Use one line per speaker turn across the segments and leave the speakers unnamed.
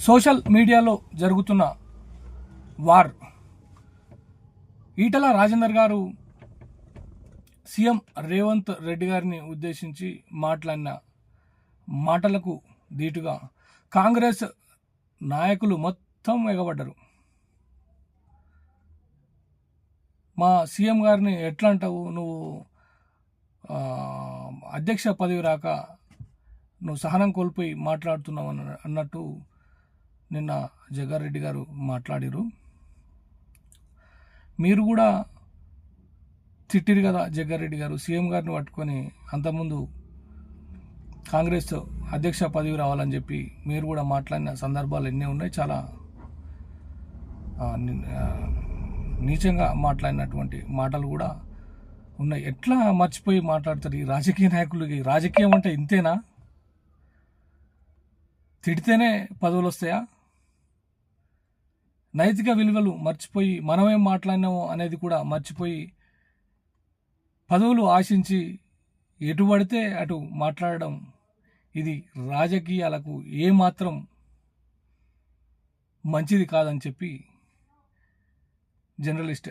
Social మీడియాలో జరుగుతున్న war. Etela Rajender గారు సీఎం రేవంత్ రెడ్డి గారిని ఉద్దేశించి మాట్లాడిన మాటలకు ధీటుగా కాంగ్రెస్ నాయకులు మొత్తం ఎగబడ్డరు. మా సీఎం గారిని ఎట్లా అంటావు నువ్వు అధ్యక్ష పదవి రాక నువ్వు సహనం కోల్పోయి మాట్లాడుతున్నావు అన్న- అన్నట్టు నిన్న జగ్గారెడ్డి గారు మాట్లాడిరు మీరు కూడా తిట్టిరు కదా జగ్గారెడ్డి గారు. సీఎం గారిని పట్టుకొని అంతకుముందు కాంగ్రెస్ అధ్యక్ష పదవి రావాలని చెప్పి మీరు కూడా మాట్లాడిన సందర్భాలు ఎన్ని ఉన్నాయి. చాలా నీచంగా మాట్లాడినటువంటి మాటలు కూడా ఉన్నాయి. ఎట్లా మర్చిపోయి మాట్లాడతారు ఈ రాజకీయ నాయకులకి? రాజకీయం అంటే ఇంతేనా? తిడితేనే పదవులు వస్తాయా? నైతిక విలువలు మర్చిపోయి మనమేం మాట్లాడినామో అనేది కూడా మర్చిపోయి పదవులు ఆశించి ఎటు పడితే అటు మాట్లాడడం ఇది రాజకీయాలకు ఏమాత్రం మంచిది కాదని చెప్పి జర్నలిస్ట్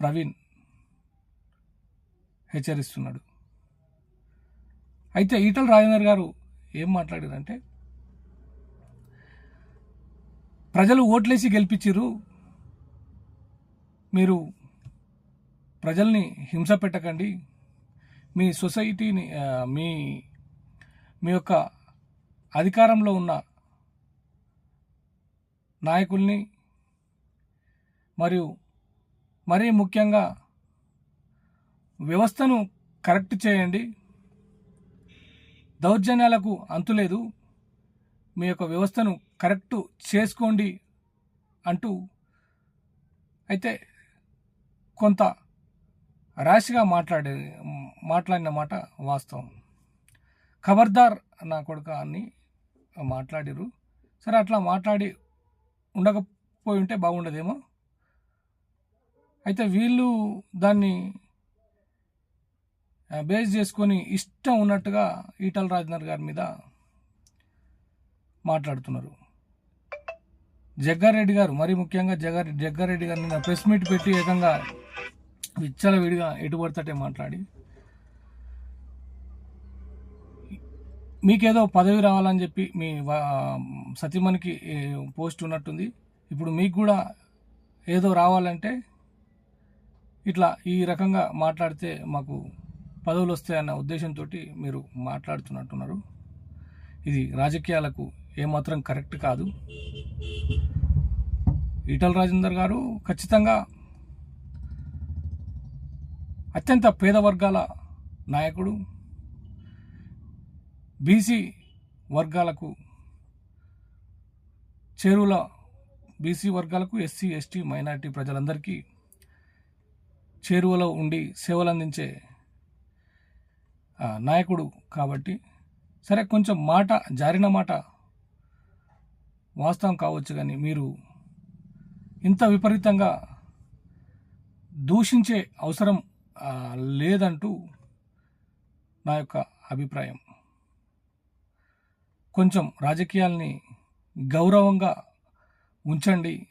ప్రవీణ్ హెచ్చరిస్తున్నాడు. అయితే ఈటల రాజేందర్ గారు ఏం మాట్లాడారంటే ప్రజలు ఓట్లేసి గెలిపించారు మీరు ప్రజల్ని హింస పెట్టకండి. మీ సొసైటీని మీ మీ యొక్క అధికారంలో ఉన్న నాయకుల్ని మరియు మరీ ముఖ్యంగా వ్యవస్థను కరెక్ట్ చేయండి. దౌర్జన్యాలకు అంతులేదు. మీ యొక్క వ్యవస్థను కరెక్ట్ చేసుకోండి అంటూ అయితే కొంత ర్యాష్గా మాట్లాడే మాట్లాడిన మాట వాస్తవం. ఖబర్దార్ నా కొడుక అని మాట్లాడిరు. సరే అట్లా మాట్లాడి ఉండకపోయి ఉంటే బాగుండదేమో. అయితే వీళ్ళు దాన్ని బేస్ చేసుకొని ఇష్టం ఉన్నట్టుగా ఈటల రాజేందర్ గారి మీద మాట్లాడుతున్నారు. జగ్గారెడ్డి గారు మరీ ముఖ్యంగా జగ్గారెడ్డి జగ్గారెడ్డి గారు నిన్న ప్రెస్ మీట్ పెట్టి ఏకంగా విచ్చల విడిగా ఎటు మాట్లాడి మీకేదో పదవి రావాలని చెప్పి మీ వా- సతీమణికి పోస్ట్ ఉన్నట్టుంది. ఇప్పుడు మీకు కూడా ఏదో రావాలంటే ఇట్లా ఈ రకంగా మాట్లాడితే మాకు పదవులు వస్తాయన్న ఉద్దేశంతో మీరు మాట్లాడుతున్నట్టున్నారు. ఇది రాజకీయాలకు ఏమాత్రం కరెక్ట్ కాదు. ఈటల రాజేందర్ గారు ఖచ్చితంగా అత్యంత పేద వర్గాల నాయకుడు బీసీ వర్గాలకు చేరువుల బీసీ వర్గాలకు ఎస్సీ ఎస్టీ మైనారిటీ ప్రజలందరికీ చేరువలో ఉండి సేవలు అందించే నాయకుడు కాబట్టి. సరే కొంచెం మాట జారిన మాట వాస్తవం కావచ్చు కానీ మీరు ఇంత విపరీతంగా దూషించే అవసరం లేదంటూ నా యొక్క అభిప్రాయం. కొంచెం రాజకీయాల్ని గౌరవంగా ఉంచండి.